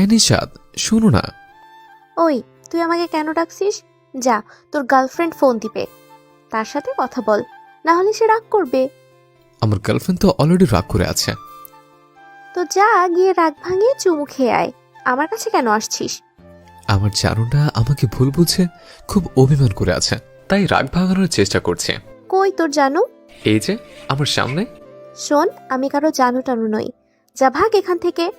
হ্যাঁ নিশাদ শোনো না। ওই তুই আমাকে কেন ডাকছিস? যা তোর গার্লফ্রেন্ড ফোন দিবে। তার সাথে কথা বল না হলে সে রাগ করবে। আমার গার্লফ্রেন্ড তো অলরেডি রাগ করে আছে। তো যা গিয়ে রাগ ভাঙিয়ে চুমু খেয়ে আয়। আমার কাছে কেন আসছিস? আমার জানুনটা আমাকে ভুল বুঝে খুব অভিমান করে আছে তাই রাগ ভাঙানোর চেষ্টা করছে। কই তোর জানু? এই যে আমার সামনে। শোন আমি কারও জানু টানু নই। যা ভাগ এখান থেকে।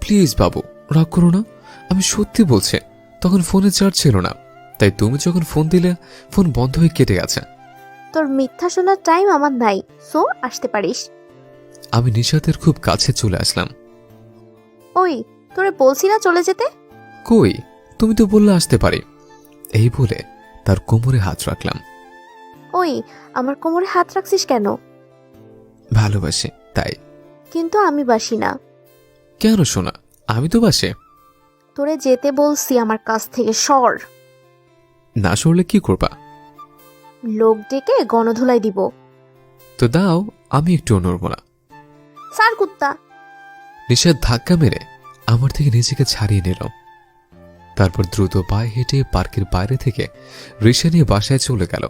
প্লিজ বাবু রাগ করো না আমি সত্যি বলছি তখন ফোনে চার্জ ছিল না। তাই তুমি যখন ফোন দিলে ফোন বন্ধ হয়ে কেটে গেছে। তোর মিথ্যা শোনার টাইম আমার নাই সো আসতে পারিস। আমি নিশাতের খুব কাছে চলে আসলাম। ওই তোরে বলছি না চলে যেতে? কই? তুমি তো বললে আসতে পারি। এই বলে তার কোমরে হাত রাখলাম। ওই আমার কোমরে হাত রাখছিস কেন? ভালোবাসে তাই। কিন্তু আমি বাসি না। কেন শোনা? আমি তো বাসে। তোরে যেতে বলছি আমার কাছ থেকে সর। না সরলে কি করবা? লোক ডেকে গণধুলাই দিব। তো দাও আমি একটু নড়ব না। সার কুত্তা। নিশাদ ধাক্কা মেরে আমার থেকে নিজেকে ছাড়িয়ে নিল তারপর দ্রুত পায়ে হেঁটে পার্কের বাইরে থেকে রিক্সা নিয়ে বাসায় চলে গেল।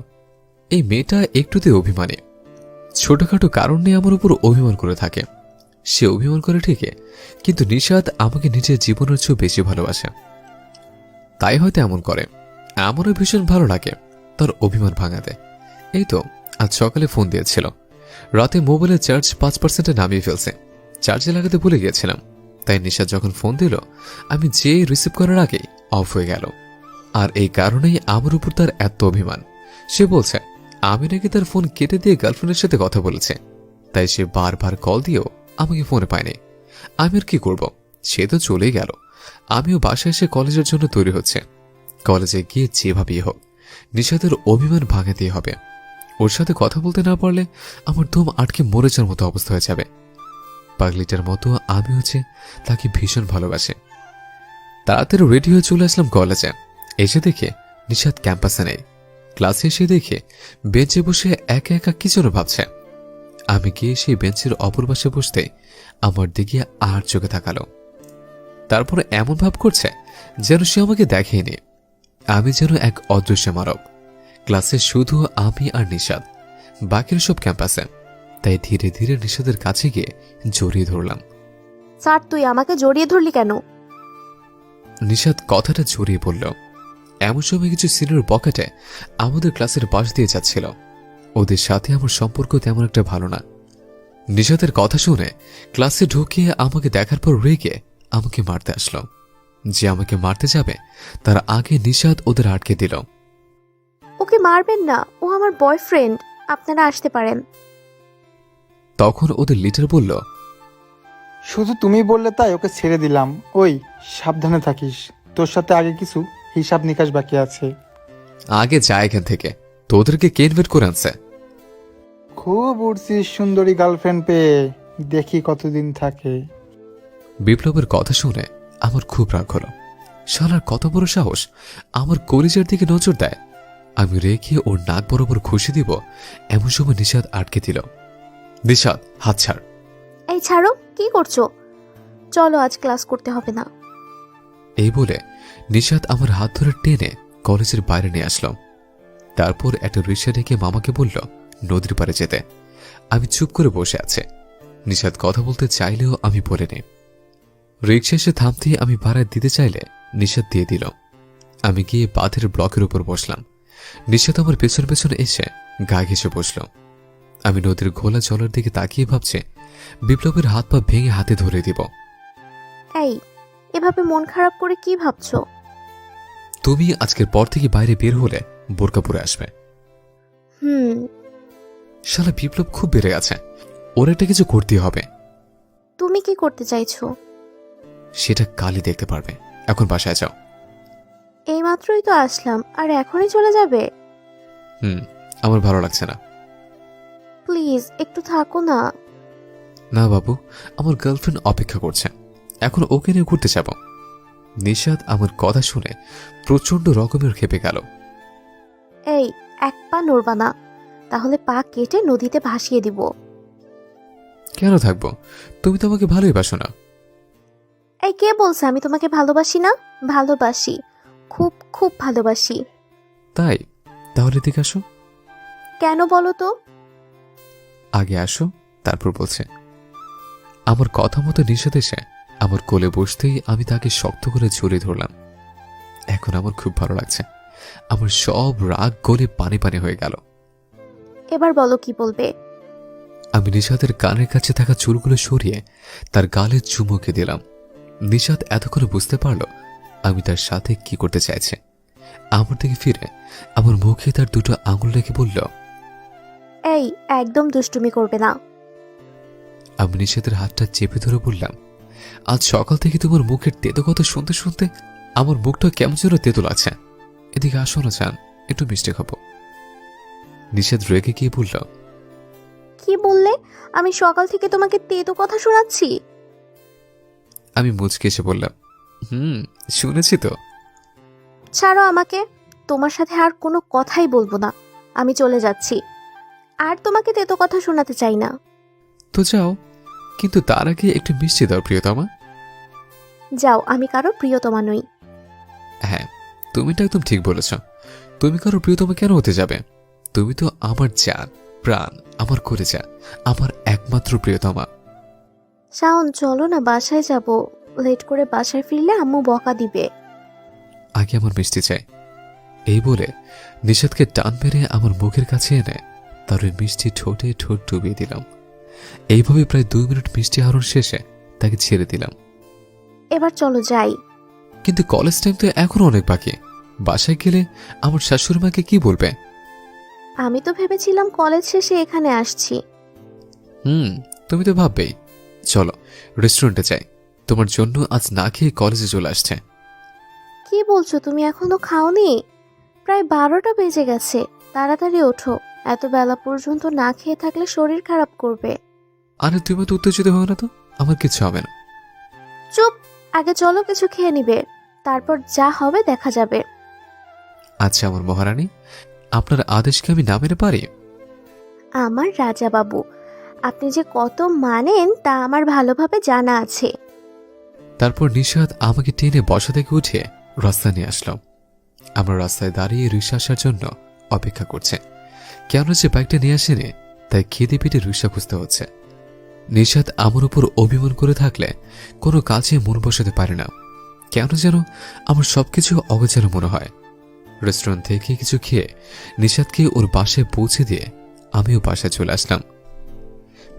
এই মেয়েটা একটুতে অভিমানী। ছোটখাটো কারণ নিয়ে আমার উপর অভিমান করে থাকে। সে অভিমান করে ঠিকই, কিন্তু নিশাদ আমাকে নিজের জীবনের চেয়েও বেশি ভালোবাসে। তাই হয়তো এমন করে। আমারও ভীষণ ভালো লাগে তার অভিমান ভাঙাতে। এই তো, আজ সকালে ফোন দিয়েছিল। রাতে মোবাইলের চার্জ পাঁচ পার্সেন্টে নামিয়ে ফেলছে। চার্জে লাগাতে ভুলে গিয়েছিলাম। তাই নিশা যখন ফোন দিল, আমি যে রিসিভ করার আগেই অফ হয়ে গেল। আর এই কারণেই আমার উপর তার এত অভিমান। সে বলছে, আমি নাকি তার ফোন কেটে দিয়ে গার্লফ্রেন্ডের সাথে কথা বলেছে। তাই সে বারবার কল দিয়েও আমাকে ফোনে পায়নি। আমি আর কি করব? সে তো চলেই গেল। আমিও বাসায় এসে কলেজের জন্য তৈরি হচ্ছে। কলেজে গিয়ে যেভাবেই হোক নিশাদের অভিমান ভাঙাতেই হবে। ওর সাথে কথা বলতে না পারলে আমার দম আটকে মরে যাওয়ার মতো অবস্থা হয়ে যাবে। পাগলিটার মতো আমি হচ্ছে তাকে ভীষণ ভালোবাসে। তাড়াতাড়ি রেডি হয়ে চলে আসলাম কলেজে। এসে দেখে নিশাদ ক্যাম্পাসে নেই। ক্লাসে এসে দেখে বেঞ্চে বসে একা একা কি যেন ভাবছে। আমি গিয়ে সেই বেঞ্চের অপর পাশে বসতে আমার দিকে আর চোখে তাকালো? তারপর এমন ভাব করছে যেন সে আমাকে দেখেনি। আমি যেন এক অদৃশ্য মারক ক্লাসে শুধু আমি আর নিষাদ বাকির সব ক্যাম্পাসে। তাই ধীরে ধীরে নিষাদের কাছে গিয়ে জড়িয়ে ধরলাম। স্যার তুই আমাকে জড়িয়ে ধরলি কেন? নিষাদ কথাটা জড়িয়ে পড়ল এমন সময় কিছু সিনিয়র পকেটে আমাদের ক্লাসের পাশ দিয়ে যাচ্ছিল। ওদের সাথে আমার সম্পর্ক তেমন একটা ভালো না। নিশাদের কথা শুনে ক্লাসে ঢুকিয়ে আমাকে দেখার পর রেগে আমাকে মারতে আসলো। যে আমাকে মারতে যাবে তার আগে নিশাদ ওদের আটকে দিল। ওকে মারবেন না ও আমার বয়ফ্রেন্ড আপনারা আসতে পারেন। তখন ওদের লিডার বলল শুধু তুমি বললে তাই ওকে ছেড়ে দিলাম। ওই সাবধানে থাকিস। তোর সাথে আগে কিছু হিসাব নিকাশ বাকি আছে। আগে যা এখান থেকে। তোদেরকে কে ইনভাইট করে আনছে? খুব উঠছিস সুন্দরী গার্লফ্রেন্ড পেয়ে। দেখি কতদিন থাকে। বিপ্লবের কথা শুনে আমার খুব রাগ হলো। শালার কত বড় সাহস আমার কলিজার দিকে নজর দেয়। আমি রেখে ওর নাক বরাবর খুশি দিব এমন সময় নিষাদ আটকে দিল। নিষাদ হাত ছাড়। এই ছাড়ো কি করছ? চলো আজ ক্লাস করতে হবে না। এই বলে নিষাদ আমার হাত ধরে টেনে কলেজের বাইরে নিয়ে আসলো। তারপর একটা রিক্সা ডেকে মামাকে বলল নদীর পাড়ে যেতে। আমি চুপ করে বসে আছে। নিষাদ কথা বলতে চাইলেও আমি বলে বলিনি রিক্সা এসে থামতে আমি ভাড়া দিতে চাইলে নিষাদ দিয়ে দিল। আমি গিয়ে বাঁধের ব্লকের উপর বসলাম। নিষাদ আমার পেছন পেছন এসে গা ঘেসে বসল। আমি নদীর ঘোলা জলের দিকে তাকিয়ে ভাবছে বিপ্লবের হাত পা ভেঙে হাতে ধরে দিব। এই এভাবে মন খারাপ করে কি ভাবছ? তুমি আজকের পর থেকে বাইরে বের হলে বোরকা পরে আসবে। হুম। শালা বিপ্লব খুব বেড়ে গেছে। ওর একটা কিছু করতে হবে। তুমি কি করতে চাইছো? সেটা কালই দেখতে পারবে। এখন বাসায় যাও। এই মাত্রই তো আসলাম। আর এখনই চলে যাবে? হুম আমার ভালো লাগছে না। প্লিজ একটু থাকো না। না বাবু আমার গার্লফ্রেন্ড অপেক্ষা করছে। এখন ওকে নিয়ে ঘুরতে যাব। নিশাদ আমার কথা শুনে প্রচণ্ড রকমের খেপে গেল। নড়বা না তাহলে পা কেটে নদীতে ভাসিয়ে দিব। কেন থাকব? তুমি তো আমাকে ভালোই বাসো না। এই কে বলছে আমি তোমাকে ভালোবাসি না? ভালোবাসি। খুব খুব ভালোবাসি। তাই? তাহলে এদিকে আসো। কেন বলো তো? আগে আসো তারপর বলছে। আমার কথা মতো নিষেধ এসে আমার কোলে বসতেই আমি তাকে শক্ত করে জড়িয়ে ধরলাম। এখন আমার খুব ভালো লাগছে। আমার সব রাগ গলে পানি পানি হয়ে গেল। এবার বলো কি বলবে? আমি নিষাদের কানের কাছে থাকা চুলগুলো সরিয়ে তার গালে চুমুকে দিলাম। নিষাদ এতক্ষণে বুঝতে পারল আমি তার সাথে কি করতে চাইছে। আমার দিকে ফিরে আমার মুখে তার দুটো আঙুল রেখে বলল এই একদম দুষ্টুমি করবে না। আমি নিষেধের হাতটা চেপে ধরে বললাম আজ সকাল থেকে তোমার মুখের তেতো কথা শুনতে শুনতে আমার মুখটা কেমন যেন তেতো লাগছে এদিকে আসো না চান একটু মিষ্টি খাব। নিষেধ রেগে গিয়ে বলল কি বললে? আমি সকাল থেকে তোমাকে তেতো কথা শোনাচ্ছি। আমি মুচকে এসে বললাম হুম শুনেছি তো। ছাড়ো আমাকে তোমার সাথে আর কোনো কথাই বলব না। আমি চলে যাচ্ছি। আর তোমাকে তেতো কথা শোনাতে চাই না। তো যাও কিন্তু তার আগে একটু মিষ্টি দাও প্রিয়তমা। যাও আমি কারও প্রিয়তমা নই। তুমিটা একদম ঠিক বলেছ। তুমি কারও প্রিয়তমা কেন হতে যাবে? তুমি তো আমার জান প্রাণ আমার করে যা আমার একমাত্র প্রিয়তমা। শাওন চলো না বাসায় যাব। লেট করে বাসায় ফিরলে আম্মু বকা দিবে। আগে আমার মিষ্টি চাই। এই বলে নিষাদকে টান মেরে আমার মুখের কাছে এনে তার ওই মিষ্টি ঠোঁটে ঠোঁট ডুবিয়ে দিলাম। এইভাবে প্রায় দুই মিনিট মিষ্টি আহরণ শেষে তাকে ছেড়ে দিলাম। এবার চলো যাই। কিন্তু কলেজ টাইম তো এখনও অনেক বাকি। বাসায় গেলে আমার শাশুড়ি মাকে কি বলবে? আমি তো ভেবেছিলাম কলেজ শেষে এখানে আসছি। হুম তুমি তো ভাববেই। চলো রেস্টুরেন্টে যাই। তোমার জন্য আজ না খেয়ে কলেজে চলে আসছে। কি বলছো তুমি এখনও খাওনি? প্রায় বারোটা বেজে গেছে। তাড়াতাড়ি ওঠো। এত বেলা পর্যন্ত না খেয়ে থাকলে শরীর খারাপ করবে। আরে তুমি তো উত্তেজিত হও না তো? আমার কিছু হবে না। চুপ! আগে চলো কিছু খেয়ে নিবে। তারপর যা হবে দেখা যাবে। আচ্ছা আমার মহারানী আপনার আদেশকে আমি না মেনে পারি? আমার রাজা বাবু আপনি যে কত মানেন তা আমার ভালোভাবে জানা আছে। তারপর নিষাদ আমাকে টেনে বসা থেকে উঠে রাস্তা নিয়ে আসলাম আমরা রাস্তায় দাঁড়িয়ে রিক্সা আসার জন্য অপেক্ষা করছে। কেন যে বাইকটা নিয়ে আসেনি তাই খিদে পিঠে রিক্সা খুঁজতে হচ্ছে। নিষাদ আমার উপর অভিমান করে থাকলে কোনো কাজে মন বসাতে পারে না। কেন যেন আমার সবকিছু অগোছালো মনে হয়। রেস্টুরেন্ট থেকে কিছু খেয়ে নিষাদকে ওর বাসায় পৌঁছে দিয়ে আমিও বাসায় চলে আসলাম।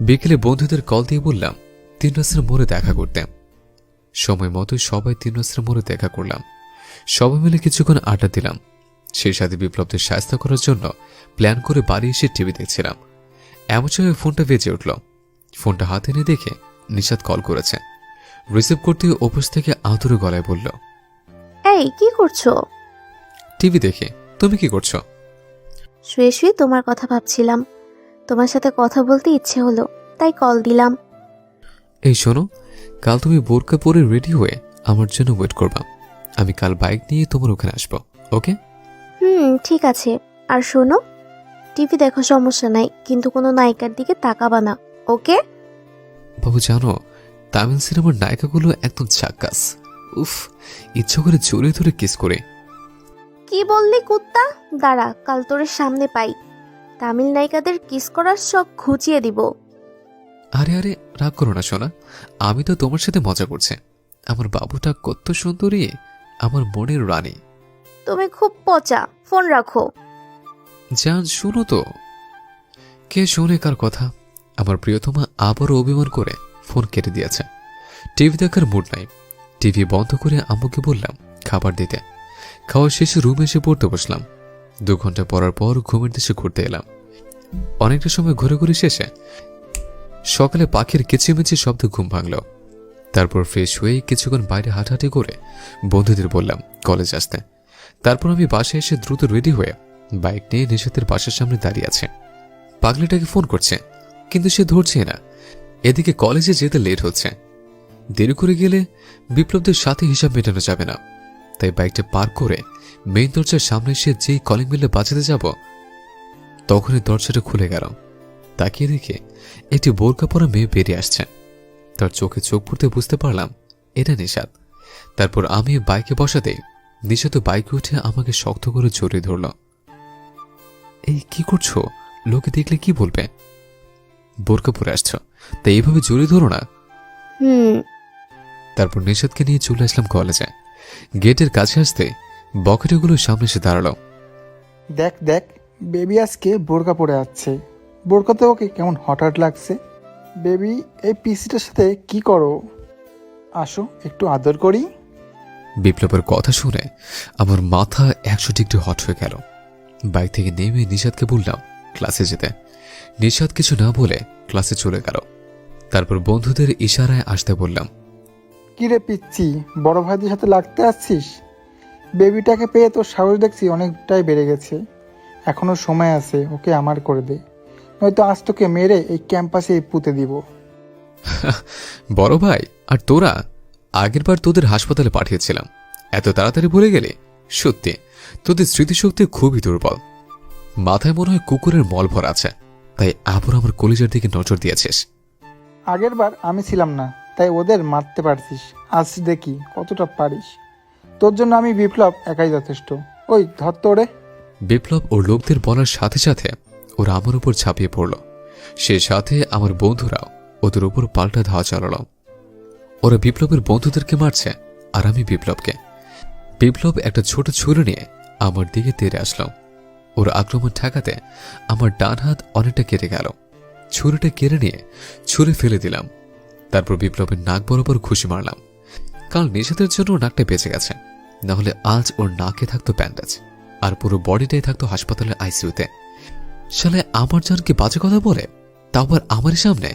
বিকেলে বন্ধুদের কল দিয়ে বললাম তিন রাস্তার মোড়ে দেখা করতে। সময় মতোই সবাই তিন রাস্তার মোড়ে দেখা করলাম। সবাই মিলে কিছুক্ষণ আড্ডা দিলাম। সেই সাথে বিপ্লবদের সাহায্য করার জন্য প্ল্যান করে বাড়ি এসে টিভি দেখছিলাম। এমন সময় ফোনটা বেজে উঠল। ফোনটা হাতে নিয়ে দেখে নিষাদ কল করেছে। রিসিভ করতে অফিস থেকে আদুরে গলায় বলল এই কি করছ? টিভি দেখে। তুমি কি করছ? শুয়ে শুয়ে তোমার কথা ভাবছিলাম। তোমার সাথে কথা বলতে ইচ্ছে হলো তাই কল দিলাম। এই শোনো কাল তুমি বোরকা পরে রেডি হয়ে আমার জন্য ওয়েট করবা। আমি কাল বাইক নিয়ে তোমার ওখানে আসব ওকে? হুম ঠিক আছে। আর শোনো টিভি দেখো সমস্যা নাই কিন্তু কোনো নায়িকার দিকে তাকাবা না ওকে? বাবু জানো তামিল সিনেমার নায়িকাগুলো একদম ঝাক্কাস উফ ইচ্ছা করে জড়িয়ে ধরে কিস করে। কি বললি কুত্তা? দাঁড়া কাল তোর সামনে পাই। তামিল নায়িকাদের কিস করার শখ ঘুচিয়ে দিব। আরে আরে রাগ করো না সোনা। আমি তো তোমার সাথে মজা করছে। আমার বাবুটা কত সুন্দরী আমার মনের রানী। তুমি খুব পচা ফোন রাখো। জান শুনো তো। কে শোনে কার কথা? আমার প্রিয়তমা আবারও অভিমান করে। ফোন কেটে দিয়েছে। টিভি দেখার মুড নাই। টিভি বন্ধ করে আম্মুকে বললাম, খাবার দিতে। খাওয়া শেষে, রুমে এসে পড়তে বসলাম। দু ঘণ্টা পরার পর ঘুমের দেশে ঘুরতে এলাম। অনেকটা সময় ঘুরে ঘুরে শেষে সকালে পাখির কিচিমিচি শব্দ ঘুম ভাঙল। তারপর ফ্রেশ হয়ে কিছুক্ষণ বাইরে হাঁটাহাঁটি করে বন্ধুদের বললাম, কলেজ আসতে। তারপর আমি বাসায় এসে দ্রুত রেডি হয়ে বাইক নিয়ে নিশাতের বাসার সামনে দাঁড়িয়ে আছে। পাগলিটাকে ফোন করছে, কিন্তু সে ধরছে না। এদিকে কলেজে যেতে লেট হচ্ছে। দেরি করে গেলে বিপ্লবদের সাথে হিসাব মেটানো যাবে না। তাই বাইকটা পার করে মেইন দরজার সামনে এসে যেই কলিং বেলে বাজাতে যাব, তখনই দরজাটা খুলে গেল। তাকিয়ে দেখে একটি বোরকা পরা মেয়ে বেরিয়ে আসছে। তার চোখে চোখ পড়তে বুঝতে পারলাম, এটা নিষাদ। তারপর আমি বাইকে বসাতেই নিষাদ বাইকে উঠে আমাকে শক্ত করে জড়িয়ে ধরল। এই কি করছ? লোকে দেখলে কি বলবে? বোরকা পরে আসছো। তাই এইভাবে জড়িয়ে ধরো না। হুম। তারপর নিষাদকে নিয়ে চলে আসলাম কলেজে। গেটের কাছে আসতে বকেটেগুলো সামনে এসে দাঁড়াল। দেখ দেখ বেবি আজকে বোরকা পরে আছে বোরকাতে ওকে কেমন হঠাৎ লাগছে? বেবি এই পিসিটার সাথে কি করো? আসো একটু আদর করি। বিপ্লবের কথা শুনে আমার মাথা একশো ডিগ্রি হট হয়ে গেল। বাইক থেকে নেমে নিষাদকে বললাম ক্লাসে যেতে। নিষাদ কিছু না বলে ক্লাসে চলে গেল। তারপর বন্ধুদের ইশারায় আসতে বললাম কি রে পিচ্ছি বড় ভাইদের সাথে লাগতে আসছিস? বেবিটাকে পেয়ে তোর সাহস দেখছি অনেকটাই বেড়ে গেছে। এখনও সময় আছে ওকে আমার করে দে। নয়তো আজ তোকে মেরে এই ক্যাম্পাসে পুঁতে দিব। বড় ভাই আর তোরা? আগেরবার তোদের হাসপাতালে পাঠিয়েছিলাম। এত তাড়াতাড়ি ভুলে গেলে? সত্যি তোদের স্মৃতিশক্তি খুবই দুর্বল। মাথায় মনে হয় কুকুরের মল ভর আছে। তাই আবার আমার কলিজার দিকে নজর দিয়েছিস। আগের বার আমি ছিলাম না তাই ওদের মারতে পারছিস। আজ দেখি কতটা পারিস। তোর জন্য আমি বিপ্লব একাই যথেষ্ট। ওই ধর তো ওরে। বিপ্লব ওর লোকদের বলার সাথে সাথে ওরা আমার উপর ঝাঁপিয়ে পড়ল। সে সাথে আমার বন্ধুরাও ওদের উপর পাল্টা ধাওয়া চালালো। ওরা বিপ্লবের বন্ধুদেরকে মারছে আর আমি বিপ্লবকে। বিপ্লব একটা ছোট ছুরি নিয়ে আমার দিকে তেড়ে আসলো। ওর আক্রমণ ঠেকাতে আমার ডান হাত অনেকটা কেটে গেল। ছুরিটা কেড়ে নিয়ে ছুরি ফেলে দিলাম। তারপর বিপ্লবের নাক বরাবর খুশি মারলাম। কাল নিষেধের জন্য নাকটা বেঁচে গেছে। নাহলে আজ ওর নাকে থাকতো ব্যান্ডেজ। আর পুরো বডিটাই থাকতো হাসপাতালের আইসিইউতে। শালে আমার জানকে বাজে কথা বলে তাও আবার আমার সামনে?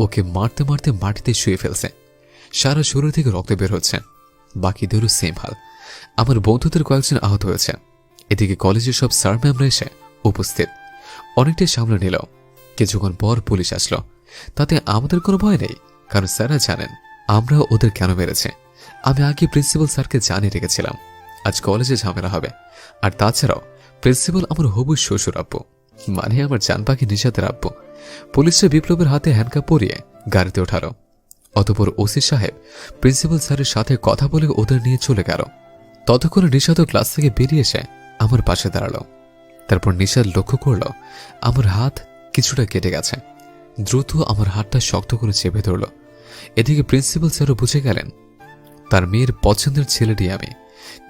ওকে মারতে মারতে মাটিতে শুয়ে ফেলছে। সারা শরীর থেকে রক্ত বের হচ্ছে। বাকিদেরও সেম হাল। আমার বন্ধুদের কয়েকজন আহত হয়েছে। এদিকে কলেজের সব স্যার ম্যামরা এসে উপস্থিত। অনেকটাই সামলে নিল। কিছুক্ষণ পর পুলিশ আসলো। তাতে আমাদের কোনো ভয় নেই, কারণ স্যাররা জানেন, আমরা ওদের কেন মেরেছে। আমি আগে প্রিন্সিপাল স্যারকে জানিয়ে রেখেছিলাম, আজ কলেজে ঝামেলা হবে। আর তাছাড়াও, প্রিন্সিপাল আমার হবু শ্বশুর আব্বু মানে আমার জান পাখি নিষাদের আব্বু। পুলিশরা বিপ্লবের হাতে হ্যান্ডকাপ পরিয়ে গাড়িতে ওঠালো। অতপর ওসি সাহেব প্রিন্সিপাল স্যারের সাথে কথা বলে ওদের নিয়ে চলে গেল। ততক্ষণে নিষাদও ক্লাস থেকে বেরিয়ে এসে আমার পাশে দাঁড়াল। তারপর নিষাদ লক্ষ্য করল, আমার হাত কিছুটা কেটে গেছে। দ্রুত আমার হাতটা শক্ত করে চেপে ধরল। এদিকে প্রিন্সিপাল স্যারও বুঝে গেলেন, তার মেয়ের পছন্দের ছেলেটি আমি।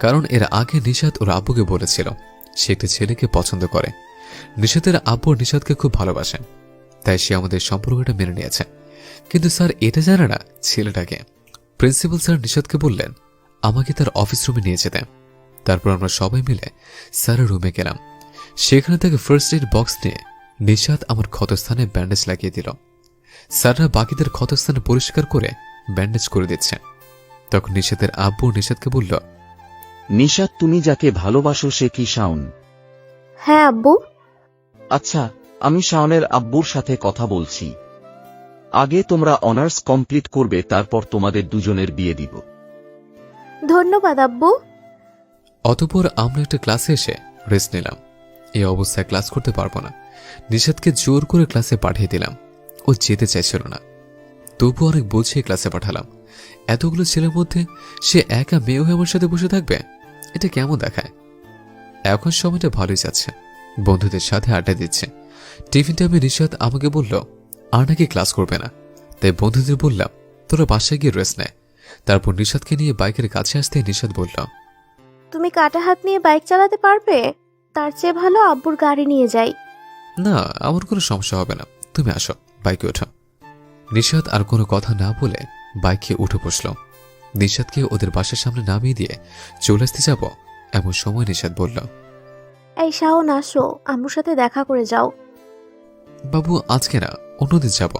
কারণ এর আগে নিষাদ ওর আব্বুকে বলেছিল, সে একটি ছেলেকে পছন্দ করে। নিষাদের আব্বু নিষাদকে খুব ভালোবাসেন তাই সে আমাদের সম্পর্কটা মেনে নিয়েছে। কিন্তু স্যার, এটা জানে না ছেলেটাকে। প্রিন্সিপাল স্যার নিষাদকে বললেন, আমাকে তার অফিস রুমে নিয়ে যেতে। তারপর আমরা সবাই মিলে স্যারের রুমে গেলাম। সেখানে থেকে ফার্স্ট এড বক্স নিয়ে নিষাদ আমার ক্ষতস্থানে ব্যান্ডেজ লাগিয়ে দিল। স্যাররা বাকিদের ক্ষতস্থানে পরিষ্কার করে ব্যান্ডেজ করে দিচ্ছে। তখন নিষাদের আব্বু নিষাদকে বলল নিশাদ তুমি যাকে ভালোবাসো সে কি শাওন? হ্যাঁ আব্বু। আচ্ছা আমি শাওনের আব্বুর সাথে কথা বলছি। আগে তোমরা অনার্স কমপ্লিট করবে তারপর তোমাদের দুজনের বিয়ে দিব। ধন্যবাদ আব্বু। অতপর আমরা একটা ক্লাসে এসে রেস্ট নিলাম। এই অবস্থায় ক্লাস করতে পারব না। নিষাদকে জোর করে ক্লাসে পাঠিয়ে দিলাম। ও যেতে চাইছিল না। তবু অনেক বুঝিয়ে ক্লাসে পাঠালাম। এতগুলো ছেলের মধ্যে সে একা মেয়ে হয়ে আমার সাথে বসে থাকবে? এটা কেমন দেখায়? এখন সময়টা ভালোই যাচ্ছে। বন্ধুদের সাথে আড্ডা দিচ্ছে। টিফিন টাইমে নিষাদ আমাকে বলল, আর নাকি ক্লাস করবে না? তাই বন্ধুদের বললাম, তোরা বাসায় গিয়ে রেস্ট নেয় তারপর নিষাদকে নিয়ে বাইকের কাছে আসতে নিষাদ বলল তুমি কাটা হাত নিয়ে বাইক চালাতে পারবে? তার চেয়ে ভালো আব্বুর গাড়ি নিয়ে যাই। না আমার কোনো সমস্যা হবে না। তুমি আসো বাইকে ওঠো। নিষাদ আর কোনো কথা না বলে বাইকে উঠে বসল। নিষাদকে ওদের বাসার সামনে নামিয়ে দিয়ে চলে আসতে যাব এমন সময় নিষাদ বলল এই শাওন আসো আম্মুর সাথে দেখা করে যাও। বাবু আজকে না অন্যদিন যাব।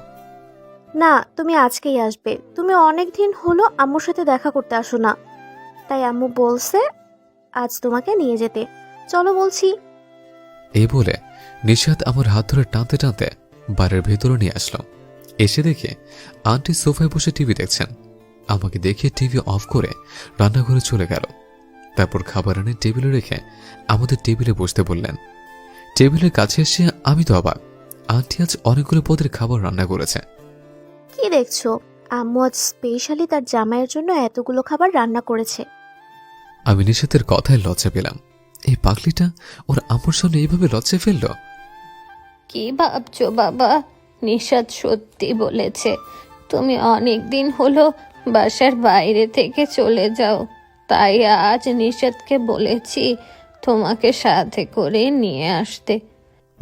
না তুমি আজকেই আসবে। তুমি অনেক দিন হলো আম্মুর সাথে দেখা করতে আসো না। তাই আম্মু বলছে আজ তোমাকে নিয়ে যেতে। চলো বলছি। এই বলে নিষাদ আমার হাত ধরে টানতে টানতে বাড়ির ভেতরে নিয়ে আসলো। এসে দেখে আন্টি সোফায় বসে টিভি দেখছেন। আমাকে দেখে টিভি অফ করে রান্নাঘরে চলে গেল। তারপর খাবার এনে টেবিলে রেখে আমাদের টেবিলে বসতে বললেন। টেবিলের কাছে এসে আমি তো অবাক। আন্টি আজ অনেকগুলো পদের খাবার রান্না করেছে। কি দেখছ? আম্মু আজ স্পেশালি তার জামাইয়ের জন্য এতগুলো খাবার রান্না করেছে। আমি নিষেধের কথায় লজ্জা পেলাম। এই পাগলিটা ওর সামনে এইভাবে লজ্জা ফেলল? কি ভাবছ বাবা? নিষাদ সত্যি বলেছে। তুমি অনেক দিন হলো বাসার বাইরে থেকে চলে যাও। তাই আজ নিষাদকে বলেছি তোমাকে সাথে করে নিয়ে আসতে।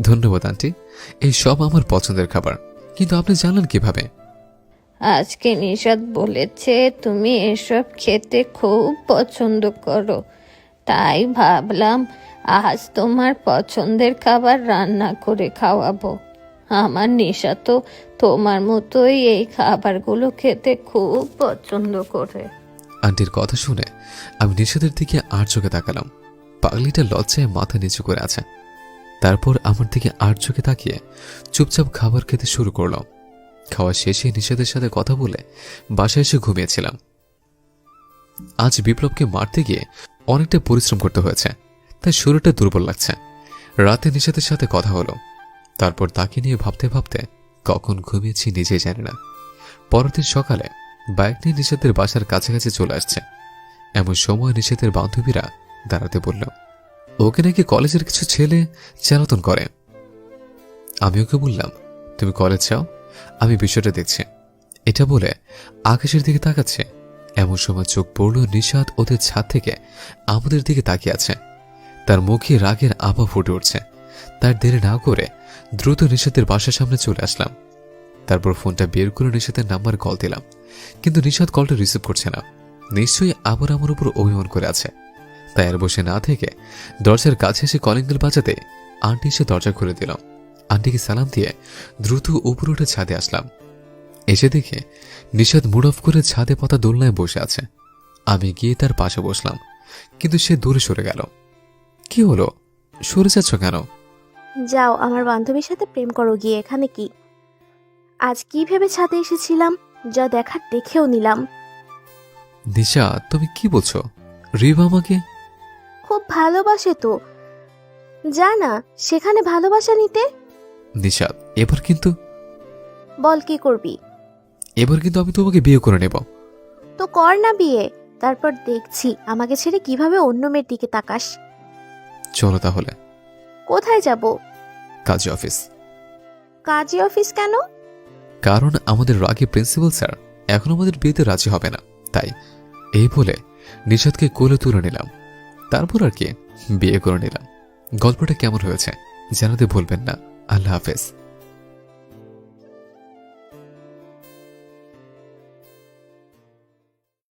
ধন্যবাদ আন্টি। এই সব আমার পছন্দের খাবার। কিন্তু আপনি জানলেন কীভাবে? আজকে নিশাদ বলেছে, তুমি এসব খেতে খুব পছন্দ করো। তাই ভাবলাম, আজ তোমার পছন্দের খাবার রান্না করে খাওয়াবো। আমার নিশা তো তোমার মতোই এই খাবারগুলো খেতে খুব পছন্দ করে। আন্টির কথা শুনে আমি নিষেধের দিকে আর চোখে তাকালাম। পাগলিটা লজ্জায় মাথা নিচু করে আছে। তারপর আমার দিকে আর চোখে তাকিয়ে চুপচাপ খাবার খেতে শুরু করল খাওয়া শেষে নিষেধের সাথে কথা বলে বাসায় এসে ঘুমিয়েছিলাম। আজ বিপ্লবকে মারতে গিয়ে অনেকটা পরিশ্রম করতে হয়েছে, তাই শরীরটা দুর্বল লাগছে। রাতে নিষেধের সাথে কথা হলো, তারপর তাকে নিয়ে ভাবতে ভাবতে কখন ঘুমিয়েছি নিজেই জানি না। পরের দিন সকালে বাইক নিয়ে নিষেধের বাসার কাছাকাছি চলে আসছে। এমন সময় নিষেধের বান্ধবীরা দাঁড়াতে বলল, ওকে নাকি কলেজের কিছু ছেলে চালাতন করে? আমি ওকে বললাম, তুমি কলেজ যাও আমি বিষয়টা দেখছি। এটা বলে আকাশের দিকে তাকাচ্ছে। এমন সময় চোখ পড়ল নিষাদ ওদের ছাদ থেকে, আমাদের দিকে তাকিয়ে আছে। তার মুখে রাগের আভা ফুটে উঠছে। তার দেরি না করে দ্রুত নিষাদের বাসার সামনে চলে আসলাম। তারপর ফোনটা বের করে নিষাদের নাম্বার কল দিলাম। কিন্তু নিষাদ কলটা রিসিভ করছে না। নিশ্চয়ই আবার আমার উপর অভিমান করে আছে। তাই আর বসে না থেকে দরজার কাছে এসে কলিং বাজাতে আন্টি এসে দরজা খুলে দিল। আন্টিকে সালাম দিয়ে দ্রুত উপরে উঠে ছাদে আসলাম। এসে দেখে নিষাদ মুড অফ করে ছাদে পাতা দোলনায় বসে আছে। আমি গিয়ে তার পাশে বসলাম কিন্তু সে দূরে সরে গেল। কি হলো? সরে যাচ্ছ কেন? যাও আমার বান্ধবীর সাথে প্রেম করো গিয়ে এখানে কি? আজ কি ভেবে ছাদে এসেছিলাম? যা দেখার দেখেও নিলাম। নিশা তুমি কি বলছো? রিভ আমাকে? খুব ভালোবাসে তো। যা না সেখানে ভালোবাসা নিতে নিশাদ এবার কিন্তু বল কি করবি? এবার কিন্তু আমি তোমাকে বিয়ে করে নেব। তো কর না বিয়ে। তারপর দেখছি আমাকে ছেড়ে কীভাবে অন্য মেয়ের দিকে তাকাস। চলো তাহলে। কোথায় যাব? কাজী অফিস। কাজী অফিস কেন? কারণ আমাদের রাগী প্রিন্সিপাল স্যার এখন আমাদের বিয়েতে রাজি হবে না। তাই এই বলে নিশাদকে কোলে তুলে নিলাম। তারপর আর কি বিয়ে করে নিলাম। গল্পটা কেমন হয়েছে জানাতে ভুলবেন না। আল্লাহ হাফেজ।